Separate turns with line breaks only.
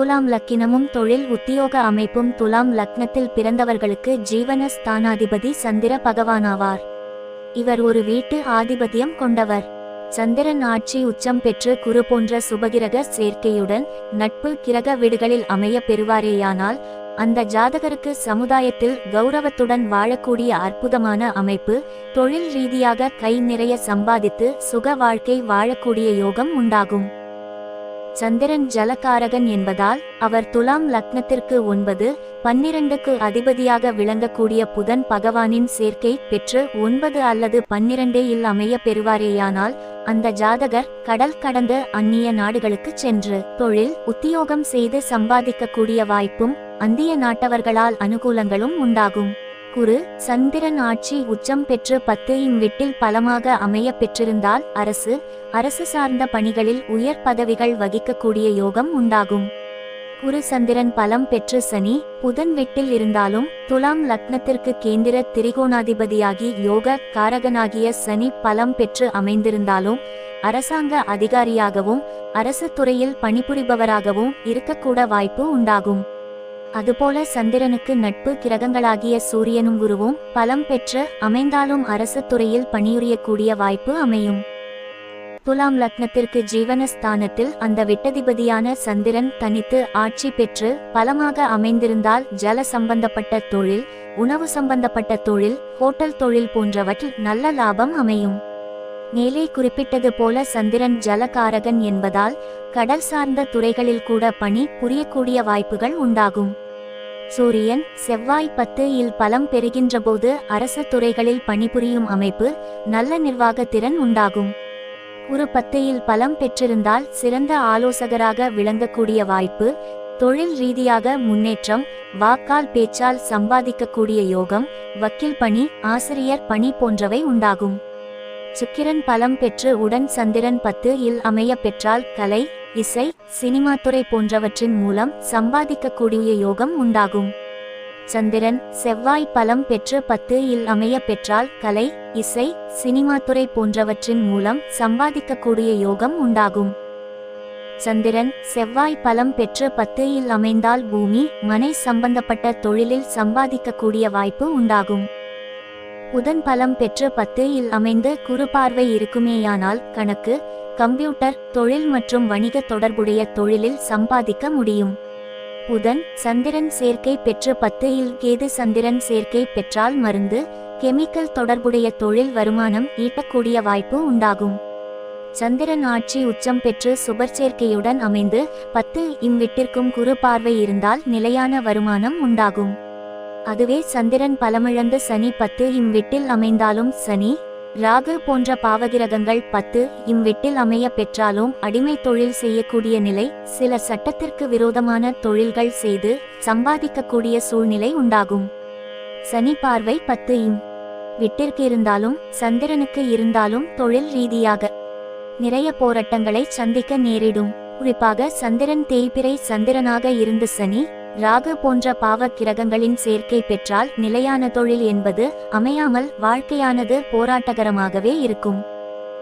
துலாம் லக்கினமும் தொழில் உத்தியோக அமைப்பும் துலாம் லக்னத்தில் பிறந்தவர்களுக்கு ஜீவன ஸ்தானாதிபதி சந்திர பகவானாவார். இவர் ஒரு வீட்டு ஆதிபத்தியம் கொண்டவர். சந்திரன் ஆட்சி உச்சம் பெற்று குரு போன்ற சுபகிரக சேர்க்கையுடன் நட்பு கிரக வீடுகளில் அமைய பெறுவாரேயானால் அந்த ஜாதகருக்கு சமுதாயத்தில் கௌரவத்துடன் வாழக்கூடிய அற்புதமான அமைப்பு தொழில் ரீதியாக கை நிறைய சம்பாதித்து சுக வாழ்க்கை வாழக்கூடிய யோகம் உண்டாகும். சந்திரன் ஜலகாரகன் என்பதால் அவர் துலாம் லக்னத்திற்கு ஒன்பது பன்னிரண்டுக்கு அதிபதியாக விளங்கக்கூடிய புதன் பகவானின் சேர்க்கை பெற்று ஒன்பது அல்லது பன்னிரண்டே இல் அமைய பெறுவாரேயானால் அந்த ஜாதகர் கடல் கடந்து அந்நிய நாடுகளுக்கு சென்று தொழில் உத்தியோகம் செய்து சம்பாதிக்கக்கூடிய வாய்ப்பும் அந்திய நாட்டவர்களால் அனுகூலங்களும் உண்டாகும். குரு சந்திரன் ஆட்சி உச்சம் பெற்று பத்து இம் வீட்டில் பலமாக அமைய பெற்றிருந்தால் அரசு அரசு சார்ந்த பணிகளில் உயர் பதவிகள் வகிக்கக்கூடிய யோகம் உண்டாகும். குரு சந்திரன் பலம் பெற்று சனி புதன் வெட்டில் இருந்தாலும் துலாம் லக்னத்திற்கு கேந்திர திரிகோணாதிபதியாகி யோக காரகனாகிய சனி பலம் பெற்று அமைந்திருந்தாலும் அரசாங்க அதிகாரியாகவும் அரசு துறையில் பணிபுரிபவராகவும் இருக்கக்கூட வாய்ப்பு உண்டாகும். அதுபோல சந்திரனுக்கு நட்பு கிரகங்களாகிய சூரியனும் குருவும் பலம் பெற்று அமைந்தாலும் அரசு துறையில் பணியுரியக்கூடிய வாய்ப்பு அமையும். துலாம் லக்னத்திற்கு ஜீவனஸ்தானத்தில் அந்த விட்டதிபதியான சந்திரன் தனித்து ஆட்சி பெற்று பலமாக அமைந்திருந்தால் ஜல சம்பந்தப்பட்ட தொழில் உணவு சம்பந்தப்பட்ட தொழில் ஹோட்டல் தொழில் போன்றவற்றில் நல்ல லாபம் அமையும். மேலே குறிப்பிட்டது போல சந்திரன் ஜலகாரகன் என்பதால் கடல் சார்ந்த துறைகளில் கூட பணி புரியக்கூடிய வாய்ப்புகள் உண்டாகும். சூரியன் செவ்வாய் பத்து இல் பலம் பெறுகின்றபோது அரச துறைகளில் பணிபுரியும் அமைப்பு நல்ல நிர்வாக திறன் உண்டாகும். குரு பத்தையில் பலம் பெற்றிருந்தால் சிறந்த ஆலோசகராக விளங்கக்கூடிய வாய்ப்பு தொழில் ரீதியாக முன்னேற்றம் வாக்கால் பேச்சால் சம்பாதிக்கக்கூடிய யோகம் வக்கீல் பணி ஆசிரியர் பணி போன்றவை உண்டாகும். சுக்கிரன் பலம் பெற்று உடன் சந்திரன் பத்து இல் அமைய பெற்றால் கலை இசை சினிமா துறை போன்றவற்றின் மூலம் சம்பாதிக்கக்கூடிய யோகம் உண்டாகும். சந்திரன் செவ்வாய் பலம் பெற்று பத்து இல் அமைய பெற்றால் கலை இசை சினிமா துறை போன்றவற்றின் மூலம் சம்பாதிக்கக்கூடிய யோகம் உண்டாகும். சந்திரன் செவ்வாய் பலம் பெற்று பத்து இல் அமைந்தால் பூமி மனை சம்பந்தப்பட்ட தொழிலில் சம்பாதிக்கக்கூடிய வாய்ப்பு உண்டாகும். புதன் பலம் பெற்ற பத்து இல் அமைந்து குறுபார்வை இருக்குமேயானால் கணக்கு கம்ப்யூட்டர் தொழில் மற்றும் வணிக தொடர்புடைய தொழிலில் சம்பாதிக்க முடியும். புதன் சந்திரன் சேர்க்கை பெற்ற பத்து இல் கேது சந்திரன் சேர்க்கை பெற்றால் மருந்து கெமிக்கல் தொடர்புடைய தொழில் வருமானம் ஈட்டக்கூடிய வாய்ப்பு உண்டாகும். சந்திரன் ஆட்சி உச்சம் பெற்று சுபர் சேர்க்கையுடன் அமைந்து பத்து இம்விட்டிற்கும் குறு பார்வை இருந்தால் நிலையான வருமானம் உண்டாகும். அதுவே சந்திரன் பலமிழந்து சனி பத்து இம்விட்டில் அமைந்தாலும் சனி ராகு போன்ற பாவகிரகங்கள் பத்து இம்விட்டில் அமைய பெற்றாலும் அடிமை தொழில் செய்யக்கூடிய நிலை சில சட்டத்திற்கு விரோதமான தொழில்கள் செய்து சம்பாதிக்கக்கூடிய சூழ்நிலை உண்டாகும். சனி பார்வை பத்து இம் விட்டிற்கு இருந்தாலும் சந்திரனுக்கு இருந்தாலும் தொழில் ரீதியாக நிறைய போராட்டங்களை சந்திக்க நேரிடும். குறிப்பாக சந்திரன் தேய்பிறை சந்திரனாக இருந்து சனி ராகு போன்ற பாவ கிரகங்களின் சேர்க்கை பெற்றால் நிலையான தொழில் என்பது அமையாமல் வாழ்க்கையானது போராட்டகரமாகவே இருக்கும்.